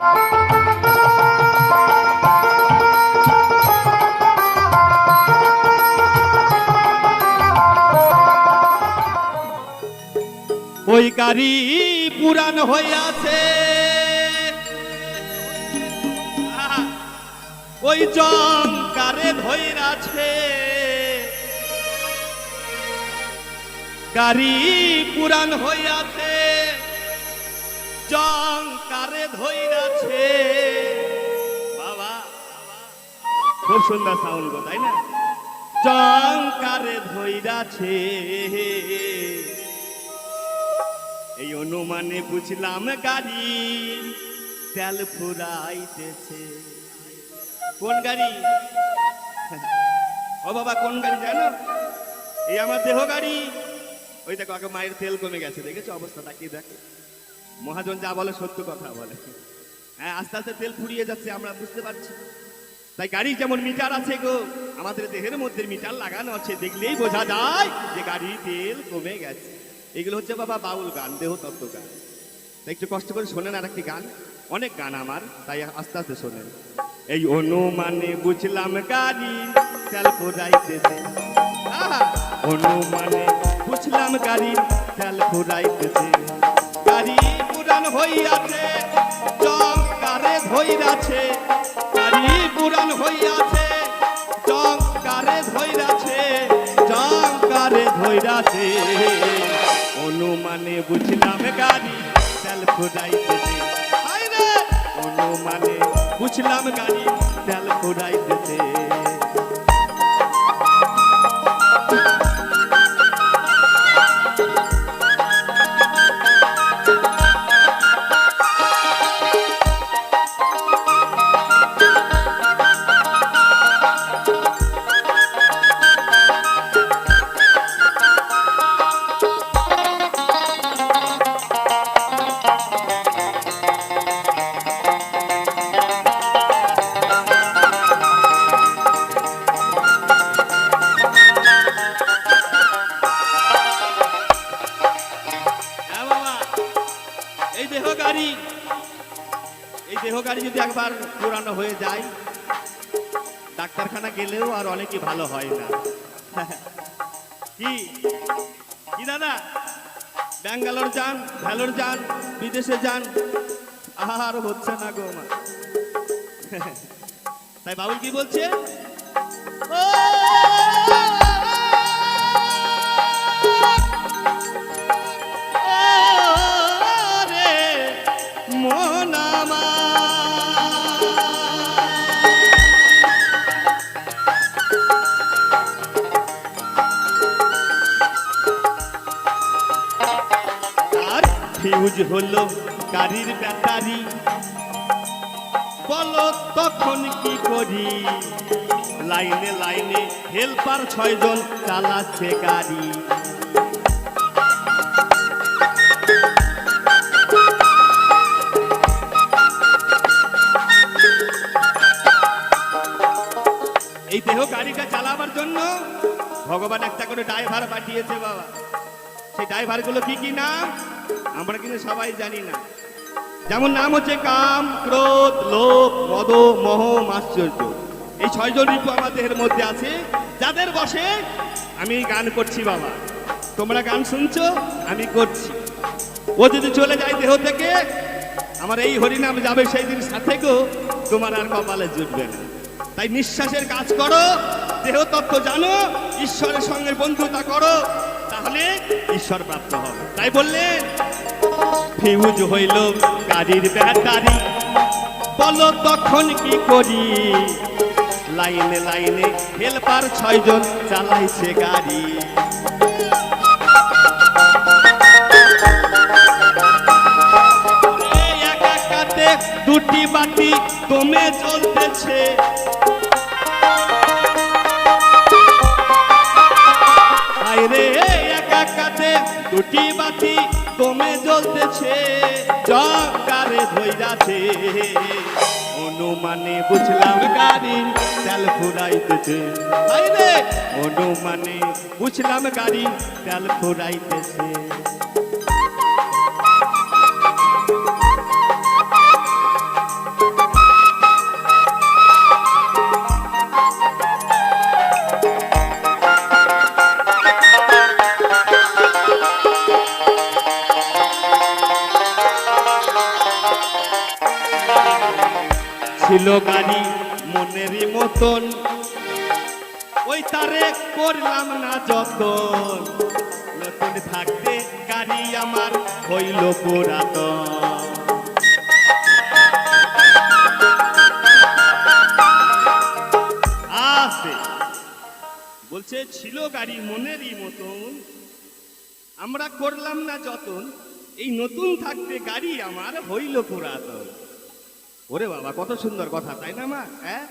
ওই গাড়ি পুরান হইয়াছে। ওই জঙ্কারে ধৈরাছে। গাড়ি পুরান হইয়াছে। জঙ্কারে ধৈরাছে? বাবা, খুব সুন্দর সাউন্ড গো, তাই না? জঙ্কারে ধৈরাছে। এই অনুমানে বুঝলাম গাড়ি তেল ফুরাইতেছে। কোন গাড়ি? ও বাবা, কোন গাড়ি জানো? এই আমার দেহ গাড়ি। ওই দেখো, আগে মায়ের তেল কমে গেছে, দেখেছ অবস্থাটা কি দেখো? মহাজন যা বলে সত্য কথা বলে। হ্যাঁ আস্তে আস্তে তেল ফুরিয়ে যাচ্ছে, আমরা বুঝতে পারছি। তাই গাড়ি যেমন মিটার আছে গো, আমাদের দেহের মধ্যে মিটার লাগানো আছে, দেখলেই বোঝা যায় যে গাড়ির তেল কমে গেছে। এগুলো হচ্ছে বাবা বাউল গান দেহ তত্ত্ব গান। তাই একটু কষ্ট করে শোনেন আর একটি গান। অনেক গান আমার, তাই আস্তে আস্তে শোনেন। এই অনুমানে বুঝলাম গাড়ি তেল ফুরাইতেছে! অনুমানে বুঝলাম গাড়ি তেল ফুরাইতেছে গাড়ি হইয়াছে জঙ্কারে ধইরাছে গাড়ি পুরান হইয়াছে জঙ্কারে ধইরাছে জঙ্কারে ধইরাছে। অনুমানে বুঝলাম গাড়ি তেল ফুরাইতেছে! অনুমানে বুঝলাম গাড়ি তেল ফুরাইতেছে। একবার পুরানো হয়ে যায়। ডাক্তারখানা গেলেও আর অনেকে ভালো হয় না। কি? কি দাদা? ব্যাঙ্গালোর যান, ভ্যালোর যান, বিদেশে যান। আর হচ্ছে না গো আমার তাই বাবুল কি বলছে? ফিউজ হলো গাড়ির ব্যাটারি। বলো তখন কি করি? লাইনে লাইনে হেল্পার ছয়জন চালাচ্ছে গাড়ি। এই দেহ গাড়িটা চালাবার জন্য ভগবান একটা করে ড্রাইভার পাঠিয়েছে বাবা। সেই ড্রাইভারগুলো কি কি নাম? আমরা কিন্তু সবাই জানি না। যেমন নাম হচ্ছে কাম, ক্রোধ, লোভ, মদ, মোহ আশ্চর্য এই ছয়জন ঋতু আমাদের মধ্যে আছে, যাদের বসে আমি গান করছি বাবা। তোমরা গান শুনছো, আমি করছি। ও যদি চলে যায় দেহ থেকে, আমার এই হরিনাম যাবে সেই দিন সাথে গো, তোমার আর কপালে জুটবে না। তাই নিঃশ্বাসের কাজ করো, দেহ তত্ত্ব জানো, ঈশ্বরের সঙ্গে বন্ধুতা করো, তাহলে ঈশ্বর প্রাপ্ত হবে। তাই বললেন ফিউজ হইল গাড়ির ব্যাটারি। বলো তখন কি করি? লাইনে লাইনে হেল্পার ছয়জন চালাইছে গাড়ি। দুটি আইরে এক একাতে দুটি বাতি দমে জ্বলতেছে ধৈরাছে অনুমানে বুঝলাম গাড়ি তেল ফুরাইতেছে। অনুমানে বুঝলাম গাড়ি তেল ফুরাইতেছে। ছিল গাড়ি মনেরই মতন। ওই তারে করলাম না যতন। নতুন থাকতে গাড়ি আমার হইল পুরাতন। আসে বলছে, ছিল গাড়ি মনেরই মতন। আমরা করলাম না যতন। এই নতুন থাকতে গাড়ি আমার হইল পুরাতন। ওরে বাবা, কত সুন্দর কথা, তাই না মা? হ্যাঁ?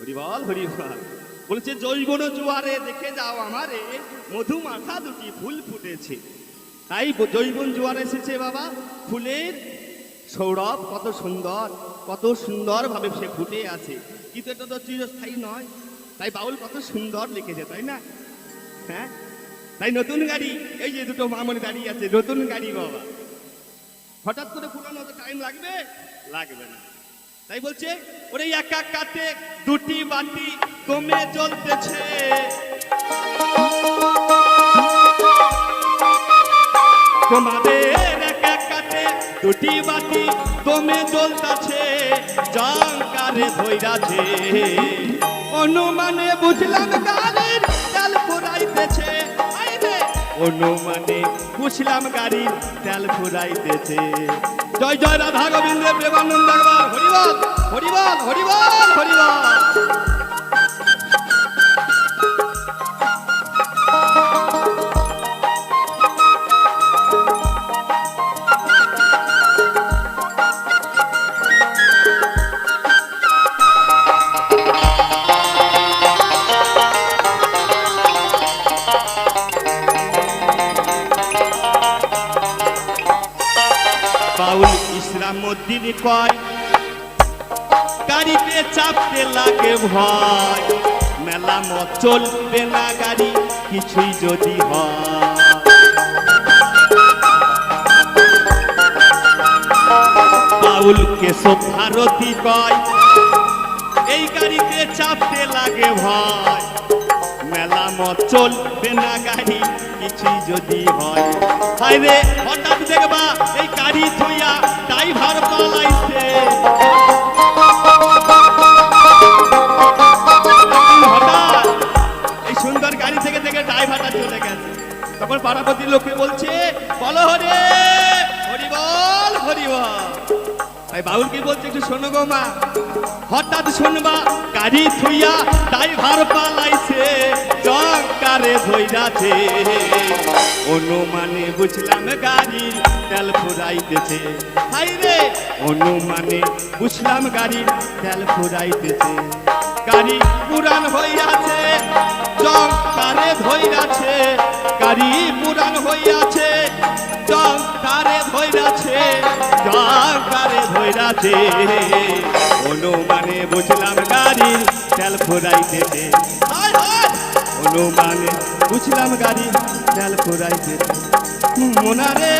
হরিবল হরিবল বলছে, জৈবন জোয়ারে দেখে যাও আমারে মধু মাথা দুটি ফুল ফুটেছে। তাই জৈবন জোয়ার এসেছে বাবা, ফুলের সৌরভ কত সুন্দর, কত সুন্দরভাবে সে ফুটে আছে। কিন্তু এটা তো চিরস্থায়ী নয়, তাই বাউল কত সুন্দর লিখেছে, তাই না? হ্যাঁ? তাই নতুন গাড়ি, এই যে দুটো মামনি দাঁড়িয়ে আছে, নতুন গাড়ি বাবা। হঠাৎ করে পুরানো তো টাইম লাগবে? লাগবে না। তাই বলছে, ওরে একা কাতে দুটি বাটি কমে জ্বলতেছে। তোমাদের একা কাতে দুটি বাটি কমে জ্বলতেছে জঙ্কারে ধৈরাছে। অনুমানে বুঝলাম গাড়ির তেল ফুরাইতেছে। অনুমানে বুঝলাম গাড়ি তেল ফুরাইতেছে জয় জয় রাধা গোবিন্দ প্রেমানন্দ হরিবল হরিবল হরিবল হরিবল বাউল ইসলাম উদ্দিন কয়, গাড়িতে চাপতে লাগে ভয়, মেলা মত চলবে না গাড়ি, কিছুই যদি হয়। বাউল ভারতী কয়, এই গাড়িতে চাপতে লাগে ভয়, মেলা মত চলবে না গাড়ি, কিছুই যদি হয়। হায় রে, হঠাৎ দেখবা, এই গাড়ি থইয়া ড্রাইভার পালাইছে। এই সুন্দর গাড়ি থেকে থেকে ড্রাইভারটা চলে গেছে। তখন পাড়াপতির লোকে বলছে, বলো হরে, হরি বল হরি বল। তাই বাউল কি বলছে, একটু শোনো গো মা। হঠাৎ শুনবা, গাড়ি থুইয়া ড্রাইভার পালাইছে চকারে ধইরাছে অনুমানে বুঝলাম গাড়ি তেল ফুরাইতেছে। হাই রে অনুমানে বুঝলাম গাড়ি তেল ফুরাইতেছে। গাড়ি পুরান হইয়াছে চকারে ধইরাছে গাড়ি পুরান হইয়াছে চকারে ধইরাছে চকারে ধইরাছে অনুমানে বুঝলাম গাড়ি তেল হায় অনুমানে বুঝলাম গাড়ি তেল ফুরাইতেছে। মোনারে